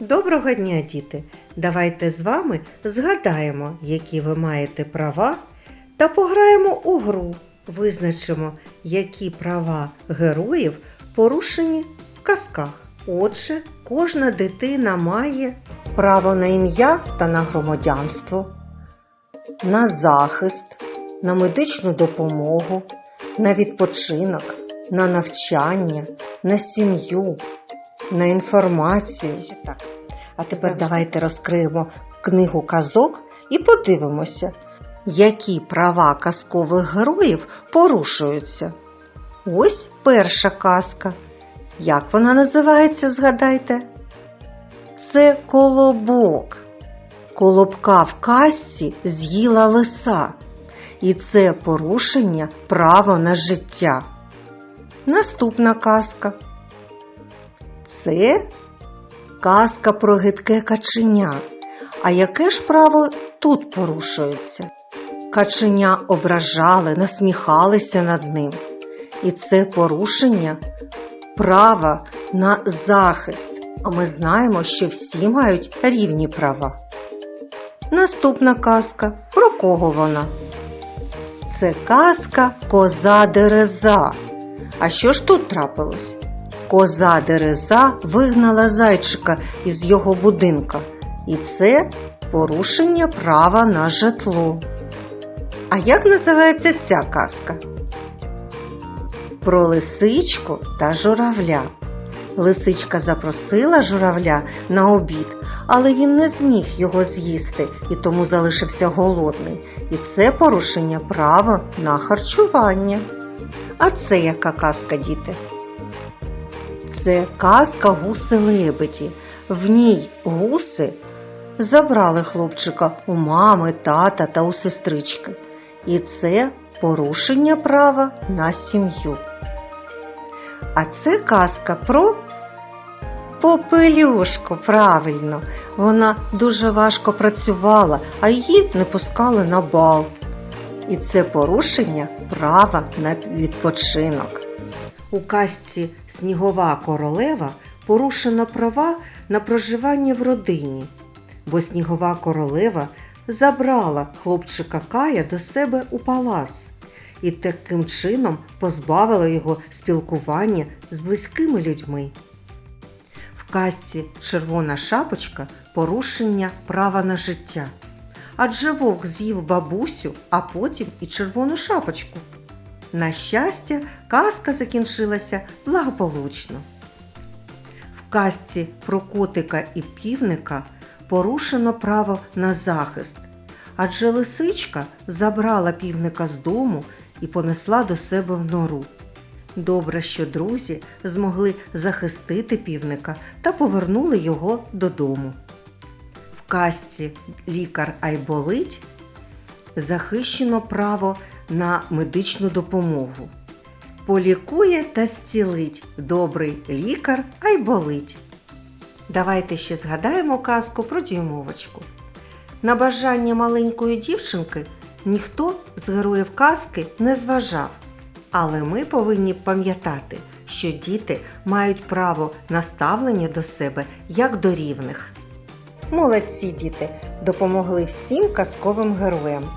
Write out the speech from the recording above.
Доброго дня, діти! Давайте з вами згадаємо, які ви маєте права, та пограємо у гру. Визначимо, які права героїв порушені в казках. Отже, кожна дитина має право на ім'я та на громадянство, на захист, на медичну допомогу, на відпочинок, на навчання, на сім'ю, на інформацію. Так. А тепер давайте розкриємо книгу казок і подивимося, які права казкових героїв порушуються. Ось перша казка. Як вона називається, згадайте? Це колобок. Колобка в казці з'їла лиса. І це порушення права на життя. Наступна казка. Це казка про гидке каченя. А яке ж право тут порушується? Каченя ображали, насміхалися над ним. І це порушення права на захист. А ми знаємо, що всі мають рівні права. Наступна казка. Про кого вона? Це казка Коза Дереза. А що ж тут трапилось? Коза Дереза вигнала зайчика із його будинка, і це порушення права на житло. А як називається ця казка? Про лисичку та журавля. Лисичка запросила журавля на обід, але він не зміг його з'їсти і тому залишився голодний. І це порушення права на харчування. А це яка казка, діти? Це казка гуси лебеді. В ній гуси забрали хлопчика у мами, тата та у сестрички. І це порушення права на сім'ю. А це казка про попелюшку, правильно. Вона дуже важко працювала, а її не пускали на бал. І це порушення права на відпочинок. У казці Снігова королева порушено права на проживання в родині, бо Снігова королева забрала хлопчика Кая до себе у палац і таким чином позбавила його спілкування з близькими людьми. В казці Червона шапочка порушення права на життя. Адже вовк з'їв бабусю, а потім і червону шапочку. На щастя, казка закінчилася благополучно. В казці про котика і півника порушено право на захист, адже лисичка забрала півника з дому і понесла до себе в нору. Добре, що друзі змогли захистити півника та повернули його додому. В казці Лікар Айболить захищено право на медичну допомогу. Полікує та зцілить добрий лікар Айболить. Давайте ще згадаємо казку про дюймовочку. На бажання маленької дівчинки ніхто з героїв казки не зважав. Але ми повинні пам'ятати, що діти мають право на ставлення до себе як до рівних. Молодці діти допомогли всім казковим героям.